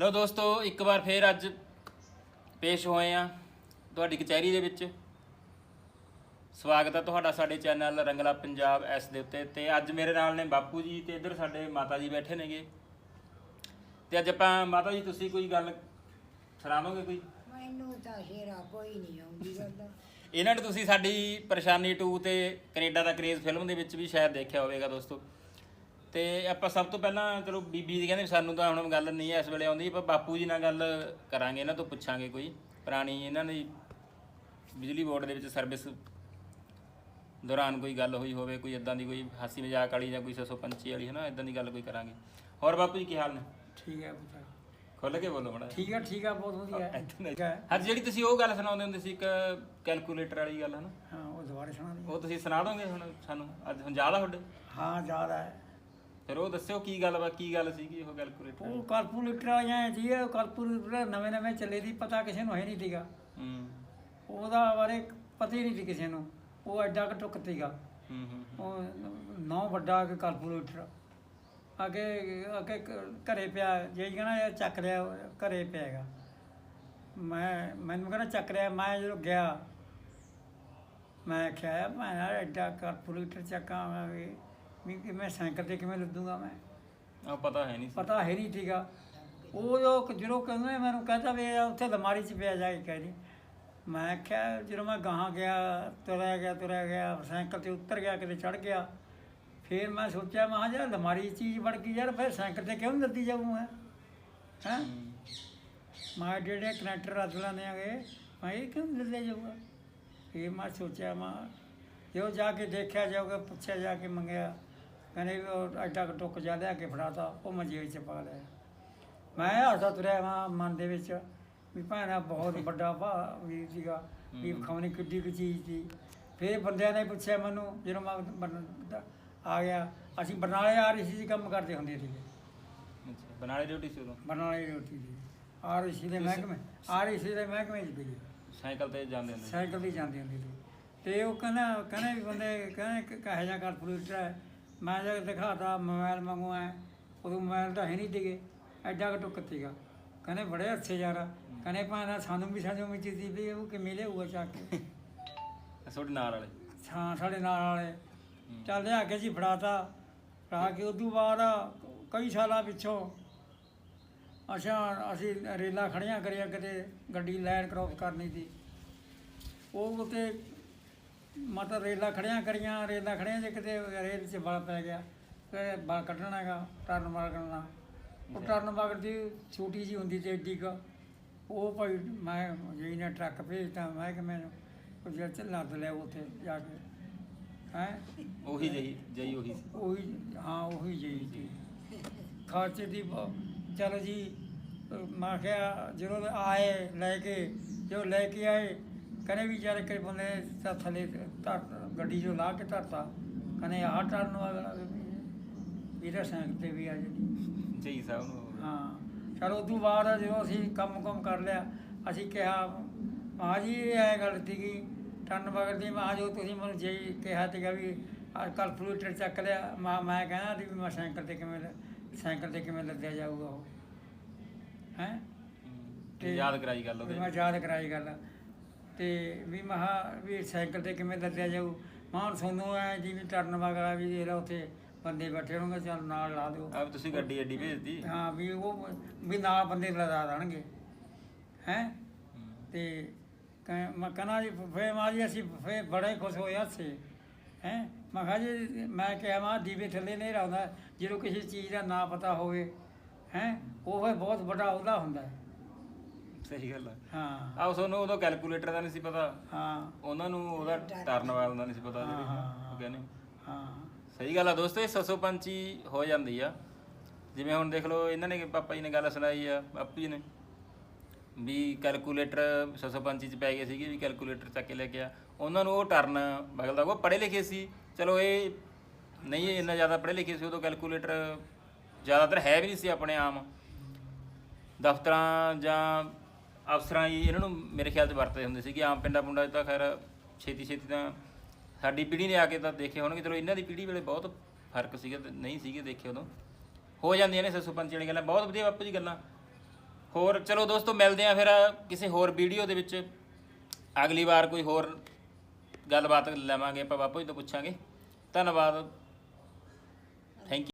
ਲਓ ਦੋਸਤੋ ਇੱਕ ਵਾਰ ਫੇਰ ਅੱਜ ਪੇਸ਼ ਹੋਏ ਆ ਤੁਹਾਡੀ ਕਚਹਿਰੀ ਦੇ ਵਿੱਚ। ਸਵਾਗਤ ਹੈ ਤੁਹਾਡਾ ਸਾਡੇ ਚੈਨਲ ਰੰਗਲਾ ਪੰਜਾਬ ਐਸ ਦੇ ਉੱਤੇ। ਤੇ ਅੱਜ ਮੇਰੇ ਨਾਲ ਨੇ ਬਾਪੂ ਜੀ ਤੇ ਇੱਧਰ ਸਾਡੇ ਮਾਤਾ ਜੀ ਬੈਠੇ ਨੇਗੇ। ਤੇ ਅੱਜ ਆਪਾਂ ਮਾਤਾ ਜੀ ਤੁਸੀਂ ਕੋਈ ਗੱਲ ਸੁਣਾਵੋਗੇ ਕੋਈ? ਮੈਨੂੰ ਤਾਂ ਸ਼ੇਰਾ ਕੋਈ ਨਹੀਂ ਆਉਂਦੀ ਗੱਲ। ਇਹਨਾਂ ਨੇ ਤੁਸੀਂ ਸਾਡੀ ਪਰੇਸ਼ਾਨੀ 2 ਤੇ ਕੈਨੇਡਾ ਦਾ ਕਰੇਜ਼ ਫਿਲਮ ਦੇ ਵਿੱਚ ਵੀ ਸ਼ਾਇਦ ਦੇਖਿਆ ਹੋਵੇਗਾ ਦੋਸਤੋ। ਤੇ ਆਪਾਂ ਸਭ ਤੋਂ ਪਹਿਲਾਂ ਚਲੋ ਬੀਬੀ ਦੀ ਕਹਿੰਦੇ ਸਾਨੂੰ ਤਾਂ ਹੁਣ ਗੱਲ ਨਹੀਂ ਇਸ ਵੇਲੇ ਆਉਂਦੀ ਪਰ ਬਾਪੂ ਜੀ ਨਾਲ ਗੱਲ ਕਰਾਂਗੇ ਇਹਨਾਂ ਤੋਂ ਪੁੱਛਾਂਗੇ ਕੋਈ। ਪੁਰਾਣੀ ਇਹਨਾਂ ਦੀ ਬਿਜਲੀ ਬੋਰਡ ਦੇ ਵਿੱਚ ਸਰਵਿਸ ਦੌਰਾਨ ਕੋਈ ਗੱਲ ਹੋਈ ਹੋਵੇ ਕੋਈ ਇਦਾਂ ਦੀ ਕੋਈ ਹਾਸੀ ਮਜ਼ਾਕ ਵਾਲੀ ਜਾਂ ਕੋਈ ਸਸੋ ਪੰਛੀ ਵਾਲੀ ਹੈ ਨਾ ਇਦਾਂ ਦੀ ਗੱਲ ਕੋਈ ਕਰਾਂਗੇ। ਹੋਰ ਬਾਪੂ ਜੀ ਕੀ ਹਾਲ ਨੇ? ਠੀਕ ਹੈ ਪੁੱਤਰ। ਖੁੱਲ ਕੇ ਬੋਲੋ ਮੜਾ ਠੀਕ ਹੈ ਠੀਕ ਹੈ ਬਹੁਤ ਵਧੀਆ ਹੈ। ਠੀਕ ਹੈ। ਅੱਜ ਜਿਹੜੀ ਤੁਸੀਂ ਉਹ ਗੱਲ ਸੁਣਾਉਂਦੇ ਹੁੰਦੇ ਸੀ ਇੱਕ ਕੈਲਕੂਲੇਟਰ ਵਾਲੀ ਗੱਲ ਹੈ ਨਾ ਹਾਂ ਉਹ ਦੁਬਾਰਾ ਸੁਣਾ ਦੇ ਉਹ ਤੁਸੀਂ ਸੁਣਾ ਦੋਗੇ ਹੁਣ ਸਾਨੂੰ? ਅੱਜ ਹੁਣ ਜ਼ਿਆਦਾ ਤੁਹਾਡੇ? ਹਾਂ ਜ਼ਿਆਦਾ ਹੈ। ਫਿਰ ਉਹ ਦੱਸਿਓ ਕੀ ਗੱਲ ਵਾ ਕੀ ਗੱਲ ਸੀਗੀ ਉਹ ਕੈਲਕੂਲੇਟਰ ਉਹ ਕਾਲਕੂਲੇਟਰ ਵਾਲੀਆਂ ਜੀ ਉਹ ਕਾਲਕੂਲੇਟਰ ਨਵੇਂ ਨਵੇਂ ਚੱਲੇ ਦੀ ਪਤਾ ਕਿਸੇ ਨੂੰ ਹੈ ਨਹੀਂ ਸੀਗਾ। ਹੂੰ। ਉਹਦਾ ਬਾਰੇ ਪਤਾ ਹੀ ਨਹੀਂ ਸੀ ਕਿਸੇ ਨੂੰ ਉਹ ਐਡਾ ਕੁ ਟੁੱਕ ਸੀਗਾ। ਹੂੰ ਹੂੰ ਉਹ ਨੌ ਵੱਡਾ ਕਿ ਕਾਲਕੂਲੇਟਰ ਅੱਗੇ ਅੱਗੇ ਘਰੇ ਪਿਆ ਜੇ ਇਹ ਚੱਕ ਲਿਆ ਘਰੇ ਪਿਆਗਾ। ਮੈਂ ਮੈਨੂੰ ਕਹਿੰਦਾ ਚੱਕ ਲਿਆ ਮੈਂ ਜਦੋਂ ਗਿਆ ਮੈਂ ਕਿਹਾ ਮੈਂ ਐਡਾ ਕਾਲਕੂਲੇਟਰ ਚੱਕਾਂ ਮੈਂ ਵੀ। ਵੀ ਕਿ ਮੈਂ ਸਾਈਕਲ ਤੇ ਕਿਵੇਂ ਲੱਦੂਗਾ ਮੈਂ। ਉਹ ਪਤਾ ਹੈ ਨਹੀਂ ਸੀ। ਪਤਾ ਹੈ ਨਹੀਂ ਸੀਗਾ। ਉਹ ਜੋ ਜਦੋਂ ਕਹਿੰਦੇ ਮੈਨੂੰ ਕਹਤਾ ਵੀ ਇਹ ਉੱਥੇ ਅਲਮਾਰੀ 'ਚ ਪਿਆ ਜਾ ਕੇ ਕਹਿ ਮੈਂ ਕਿਹਾ ਜਦੋਂ ਮੈਂ ਗਾਹਾਂ ਗਿਆ ਤੁਰਿਆ ਗਿਆ ਤੁਰਿਆ ਗਿਆ ਸਾਈਕਲ ਤੇ ਉੱਤਰ ਗਿਆ ਕਿਤੇ ਚੜ ਗਿਆ। ਫਿਰ ਮੈਂ ਸੋਚਿਆ ਮੈਂ ਕਿਹਾ ਯਾਰ 'ਚ ਚੀਜ਼ ਵੜ ਗਈ ਯਾਰ ਫਿਰ ਸਾਈਕਲ ਤੇ ਕਿਉਂ ਲੱਦੀ ਜਾਊਂ ਮੈਂ? ਹੈਂ? ਹੂੰ। ਮੈਂ ਜਿਹੜੇ ਕਨੈਕਟਰ ਰੱਖ ਲੈਂਦੇ ਆਗੇ ਮੈਂ ਇਹ ਕਿਉਂ ਲੱਦੇ ਜਾਊਗਾ? ਫਿਰ ਮੈਂ ਸੋਚਿਆ ਮੈਂ ਜੋ ਜਾ ਕੇ ਦੇਖਿਆ ਜਾਊਗਾ ਪੁੱਛਿਆ ਜਾ ਕੇ ਮੰਗਿਆ। ਕਹਿੰਦੇ ਵੀ ਉਹ ਐਡਾ ਟੁੱਕ ਜਾ ਲਿਆ ਕੇ ਫੜਾਤਾ ਉਹ ਮੈਂ ਜੇਬ 'ਚ ਪਾ ਲਿਆ। ਮੈਂ ਹੱਸਦਾ ਤੁਰਿਆ ਮੈਂ ਮਨ ਦੇ ਵਿੱਚ ਵੀ ਭੈਣਾ ਬਹੁਤ ਵੱਡਾ ਭਾ ਵੀ ਸੀਗਾ ਵੀ। ਖਾਣੀ ਕਿੱਡੀ ਕੁ ਚੀਜ਼ ਸੀ। ਫਿਰ ਬੰਦਿਆਂ ਨੇ ਪੁੱਛਿਆ ਮੈਨੂੰ ਜਦੋਂ ਮੈਂ ਆ ਗਿਆ ਅਸੀਂ ਬਰਨਾਲੇ ਆ ਰਹੀ ਸੀ ਕੰਮ ਕਰਦੇ ਹੁੰਦੇ ਸੀਗੇ। ਬਨਾਲੇ ਡਿਊਟੀ ਸੀ ਉਦੋਂ? ਬਰਨਾਲੇ ਰੋਟੀ ਦੀ ਆ ਰਹੀ ਸੀ ਦੇ ਮਹਿਕਮੇ ਆ ਰਹੀ ਸੀ ਦੇ ਮਹਿਕਮੇ 'ਚ ਗਈ ਸਾਈਕਲ ਤੇ ਜਾਂਦੇ ਹੁੰਦੇ ਸੀ। ਸਾਈਕਲ ਤੇ ਜਾਂਦੀ ਹੁੰਦੀ ਸੀ। ਤੇ ਉਹ ਕਹਿੰਦਾ ਕਹਿੰਦੇ ਵੀ ਬੰਦੇ ਕਹਿੰਦੇ ਕਹੇ ਜਾ ਕਾਲਕੂਲੇਟਰ ਹੈ ਮੈਂ ਜਦ ਦਿਖਾਤਾ ਮੋਬਾਈਲ ਮੰਗਵਾਇਆ ਉਦੋਂ ਮੋਬਾਈਲ ਤਾਂ ਹੈ ਨਹੀਂ ਸੀਗੇ। ਐਡਾ ਕੁ ਟੁੱਕ ਸੀਗਾ। ਕਹਿੰਦੇ ਬੜੇ ਅੱਛੇ ਯਾਰ। ਕਹਿੰਦੇ ਭਾਣਾ ਸਾਨੂੰ ਵੀ ਸਾਨੂੰ ਵੀ ਚੀਜ਼ ਵੀ ਉਹ ਕਿਵੇਂ ਲਿਆਊਗਾ ਚੱਕ ਕੇ। ਤੁਹਾਡੇ ਨਾਲ ਵਾਲੇ? ਹਾਂ ਸਾਡੇ ਨਾਲ ਵਾਲੇ। ਚੱਲ ਲਿਆ ਕੇ ਜੀ ਫੜਾਤਾ। ਫੜਾ ਕੇ ਉਦੋਂ ਬਾਅਦ ਕਈ ਸਾਲਾਂ ਪਿੱਛੋਂ ਅੱਛਾ ਅਸੀਂ ਰੇਲਾਂ ਖੜੀਆਂ ਕਰੀਆਂ ਕਿਤੇ ਗੱਡੀ ਲਾਈਨ ਕ੍ਰੋਸ ਕਰਨੀ ਸੀ। ਉਹ ਉਤੇ ਮਤਲਬ ਰੇਲਾਂ ਖੜੀਆਂ ਕਰੀਆਂ ਰੇਲਾਂ ਖੜੀਆਂ ਜੇ ਕਿਤੇ ਰੇਲ 'ਚ ਬਲ ਪੈ ਗਿਆ ਤੇ ਬਲ ਕੱਢਣਾ ਹੈਗਾ ਟਰਨ ਮਾਰਨਾ ਉਹ ਟਰਨ ਮਾਰਦੀ ਛੋਟੀ ਜੀ ਹੁੰਦੀ ਤੇ ਏਡੀ ਕੁ। ਉਹ ਭਾਈ ਮੈਂ ਜੀ ਨੇ ਟਰੱਕ ਭੇਜਤਾ ਮੈਂ ਕਿ ਮੈਨੂੰ ਜਿਹੜਾ ਲੱਦ ਲਿਆ ਉੱਥੇ ਜਾ ਕੇ। ਹੈ? ਉਹੀ ਜਈ ਜਈ ਉਹੀ ਸੀ। ਉਹੀ ਹਾਂ ਉਹੀ ਜਿਹੀ ਸੀ। ਖਰਚੇ ਦੀ ਬ- ਚਲੋ ਜੀ ਅਹ ਮੈਂ ਕਿਹਾ ਜਦੋਂ ਆਏ ਲੈ ਕੇ ਜੋ ਲੈ ਕੇ ਆਏ ਕਹਿੰਦੇ ਵੀ ਯਾਰ ਕਿ ਬੰਦੇ ਤਾਂ ਥੱਲੇ ਧਰ ਗੱਡੀ ਜੋ ਲਾ ਕੇ ਧਰਤਾ। ਕਹਿੰਦੇ ਆਹ ਟਰਨ ਵਾਲਾ ਇਹਦਾ ਸਾਈਕਲ ਤੇ ਵੀ ਆ ਜੀ ਜਈ ਸਾਹਿਬ ਨੂੰ। ਹਾਂ। ਚਲੋ ਉਦੋਂ ਬਾਅਦ ਜਦੋਂ ਅਸੀਂ ਕੰਮ ਕੰਮ ਕਰ ਲਿਆ ਅਸੀਂ ਕਿਹਾ ਮਾਂ ਜੀ ਇਹ ਐ ਗੱਲ ਸੀਗੀ ਟਰਨ ਵਗਰ ਦੀ ਮਾਂ ਜੋ ਤੁਸੀਂ ਮੈਨੂੰ ਜੇ ਕਿਹਾ ਸੀਗਾ ਵੀ ਕੈਲਕੂਲੇਟਰ ਚੱਕ ਲਿਆ। ਮਾਂ ਮੈਂ ਕਹਿੰਦਾ ਵੀ ਮੈਂ ਸਾਈਕਲ ਤੇ ਕਿਵੇਂ ਸਾਈਕਲ ਤੇ ਕਿਵੇਂ ਲੱਦਿਆ ਜਾਊਗਾ ਉਹ। ਹੈ ਹੂੰ। ਤੇ ਯਾਦ ਕਰਾਈ ਗੱਲ ਉਹਦੇ ਮੈਂ ਯਾਦ ਕਰਾਈ ਗੱਲ। ਤੇ ਵੀ ਮਹਾ ਵੀ ਸਾਈਕਲ ਤੇ ਕਿਵੇਂ ਲੱਦਿਆ ਜਾਊ। ਮਾਂ ਹੁਣ ਤੁਹਾਨੂੰ ਐ ਜਿਵੇਂ ਟਰਨ ਵਗਰਾ ਵੀ ਜਿਹੜਾ ਉੱਥੇ ਬੰਦੇ ਬੈਠੇ ਹੋਣਗੇ ਚੱਲ ਨਾਲ ਲਾ ਦਿਓ। ਆਪ ਤੁਸੀਂ ਗੱਡੀ ਐਡੀ ਭੇਜਦੀ ਹਾਂ ਵੀ ਉਹ ਵੀ ਨਾਲ ਬੰਦੇ ਲਗਾ ਦੇਣਗੇ। ਹੈ। ਤੇ ਮੈਂ ਕਹਿੰਦਾ ਜੀ ਫੇ ਮਾਂ ਜੀ ਅਸੀਂ ਫੇ ਬੜੇ ਖੁਸ਼ ਹੋਏ ਹੱਸੇ ਹੈ? ਮੈਂ ਕਿਹਾ ਜੀ ਮੈਂ ਕਿਹਾ ਮਾਂ ਦੀਵੇ ਥੱਲੇ ਨਹੀਂ ਰਹਿੰਦਾ ਜਦੋਂ ਕਿਸੇ ਚੀਜ਼ ਦਾ ਨਾਂ ਪਤਾ ਹੋਵੇ ਹੈ ਉਹ ਬਹੁਤ ਵੱਡਾ ਉਹਦਾ ਹੁੰਦਾ। ਹੈ ਸਹੀ ਗੱਲ ਆ। ਹਾਂ। ਆਹ ਤੁਹਾਨੂੰ ਉਦੋਂ ਕੈਲਕੂਲੇਟਰ ਦਾ ਨਹੀਂ ਸੀ ਪਤਾ। ਹਾਂ। ਉਹਨਾਂ ਨੂੰ ਉਹਦਾ ਟਰਨ ਵਾਲ ਦਾ ਨਹੀਂ ਸੀ ਪਤਾ ਜਿਹੜੇ। ਉਹ ਕਹਿੰਦੇ ਹਾਂ ਸਹੀ ਗੱਲ ਆ ਦੋਸਤੋ ਇਹ ਸਸੋ ਪੰਚੀ ਹੋ ਜਾਂਦੀ ਆ। ਜਿਵੇਂ ਹੁਣ ਦੇਖ ਲਓ ਇਹਨਾਂ ਨੇ ਪਾਪਾ ਜੀ ਨੇ ਗੱਲ ਸੁਣਾਈ ਆ ਬਾਪੂ ਜੀ ਨੇ। ਵੀ ਕੈਲਕੂਲੇਟਰ ਸਸੋ ਪੰਚੀ ਚ ਪੈ ਗਏ ਸੀਗੇ ਵੀ ਕੈਲਕੂਲੇਟਰ ਚੱਕ ਕੇ ਲੈ ਕੇ ਆ। ਉਹਨਾਂ ਨੂੰ ਉਹ ਟਰਨ ਬਗਲਦਾ ਉਹ ਪੜ੍ਹੇ ਲਿਖੇ ਸੀ। ਚਲੋ ਇਹ ਨਹੀਂ ਇੰਨਾ ਜ਼ਿਆਦਾ ਪੜ੍ਹੇ ਲਿਖੇ ਸੀ ਉਦੋਂ ਕੈਲਕੂਲੇਟਰ ਜ਼ਿਆਦਾਤਰ ਹੈ ਵੀ ਨਹੀਂ ਸੀ ਆਪਣੇ ਆਮ। ਦਫ਼ਤਰਾਂ ਜਾਂ ਅਫਸਰਾਂ ਹੀ ਇਹਨਾਂ ਨੂੰ ਮੇਰੇ ਖਿਆਲ 'ਚ ਵਰਤਦੇ ਹੁੰਦੇ ਸੀ ਕਿ ਆਮ ਪਿੰਡਾਂ ਪੁੰਡਾਂ 'ਚ ਤਾਂ ਖੈਰ ਛੇਤੀ ਛੇਤੀ ਤਾਂ ਸਾਡੀ ਪੀੜ੍ਹੀ ਨੇ ਆ ਕੇ ਤਾਂ ਦੇਖੇ ਹੋਣਗੇ। ਚਲੋ ਇਹਨਾਂ ਦੀ ਪੀੜ੍ਹੀ ਵੇਲੇ ਬਹੁਤ ਫ਼ਰਕ ਸੀਗਾ ਤੇ ਨਹੀਂ ਸੀਗੇ ਦੇਖੇ ਉਦੋਂ। ਹੋ ਜਾਂਦੀਆਂ ਨੇ ਸੱਸੂ ਪੰਚੀ ਵਾਲੀ ਗੱਲਾਂ, ਬਹੁਤ ਵਧੀਆ ਬਾਪੂ ਜੀ ਗੱਲਾਂ। ਹੋਰ ਚਲੋ ਦੋਸਤੋ, ਮਿਲਦੇ ਆ ਫਿਰ ਕਿਸੇ ਹੋਰ ਵੀਡੀਓ ਦੇ ਵਿੱਚ। ਅਗਲੀ ਵਾਰ ਕੋਈ ਹੋਰ ਗੱਲਬਾਤ ਲਵਾਂਗੇ, ਆਪਾਂ ਬਾਪੂ ਜੀ ਤੋਂ ਪੁੱਛਾਂਗੇ। ਧੰਨਵਾਦ।